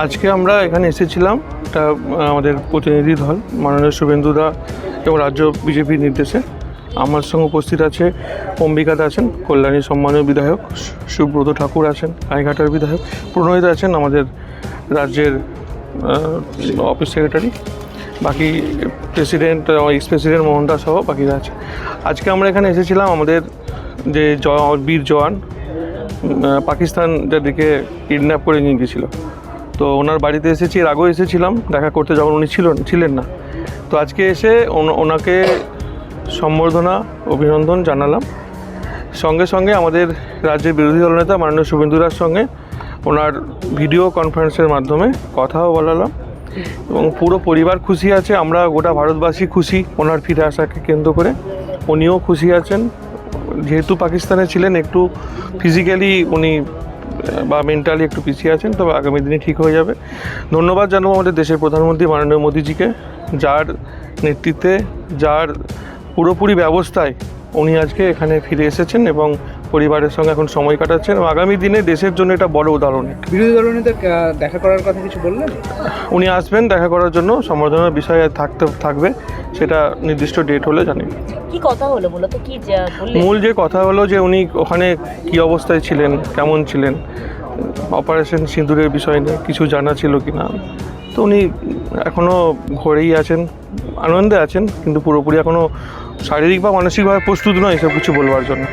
আজকে আমরা এখানে এসেছিলাম, একটা আমাদের প্রতিনিধি দল, মাননীয় শুভেন্দুদা এবং রাজ্য বিজেপির নির্দেশে। আমার সঙ্গে উপস্থিত আছে অম্বিকা দা আছেন, কল্যাণী সম্মানীয় বিধায়ক, সুব্রত ঠাকুর আছেন, রায়ঘাটার বিধায়ক প্রণয়দা আছেন আমাদের রাজ্যের অফিস সেক্রেটারি বাকি president ex president Mohan Das সহ বাকিরা আছে। আজকে আমরা এখানে এসেছিলাম আমাদের যে বীর জওয়ান পাকিস্তান যাদেরকে কিডন্যাপ করে নিয়ে গিয়েছিল। তো ওনার বাড়িতে এসেছি, এর আগেও এসেছিলাম, দেখা করতে যখন উনি ছিলেন ছিলেন না। তো আজকে এসে ওন- ওনাকে সম্বর্ধনা, অভিনন্দন জানালাম। সঙ্গে সঙ্গে আমাদের রাজ্যের বিরোধী দলনেতা মাননীয় শুভেন্দুরার সঙ্গে ওনার ভিডিও কনফারেন্সের মাধ্যমে কথাও বলালাম। এবং পুরো পরিবার খুশি আছে, আমরা গোটা ভারতবাসী খুশি, ওনার ফিরে আসাকে কেন্দ্র করে। উনিও খুশি আছেন। যেহেতু পাকিস্তানে ছিলেন, একটু ফিজিক্যালি উনি বা মেন্টালি একটু পিছিয়ে আছেন, তবে আগামী দিনে ঠিক হয়ে যাবে। ধন্যবাদ জানাব আমাদের দেশের প্রধানমন্ত্রী মাননীয় মোদীজিকে, যার নেতৃত্বে, যার পুরোপুরি ব্যবস্থায় উনি আজকে এখানে ফিরে এসেছেন এবং পরিবারের সঙ্গে এখন সময় কাটাচ্ছেন এবং আগামী দিনে দেশের জন্য এটা বড় উদাহরণ। বিরোধী দলনেতা দেখা করার কথা কিছু বললেন? উনি আসবেন দেখা করার জন্য সম্বর্ধনার বিষয়ে থাকতে থাকবে সেটা নির্দিষ্ট ডেট হলে জানি। কি কথা হলো মূলত? কি মূল যে কথা হলো যে উনি ওখানে কি অবস্থায় ছিলেন কেমন ছিলেন অপারেশন সিঁদুরের বিষয় নিয়ে কিছু জানা ছিল কি না? তো উনি এখনও ঘরেই আছেন আনন্দে আছেন কিন্তু পুরোপুরি এখনও শারীরিক বা মানসিকভাবে প্রস্তুত নয় এসব কিছু বলবার জন্য।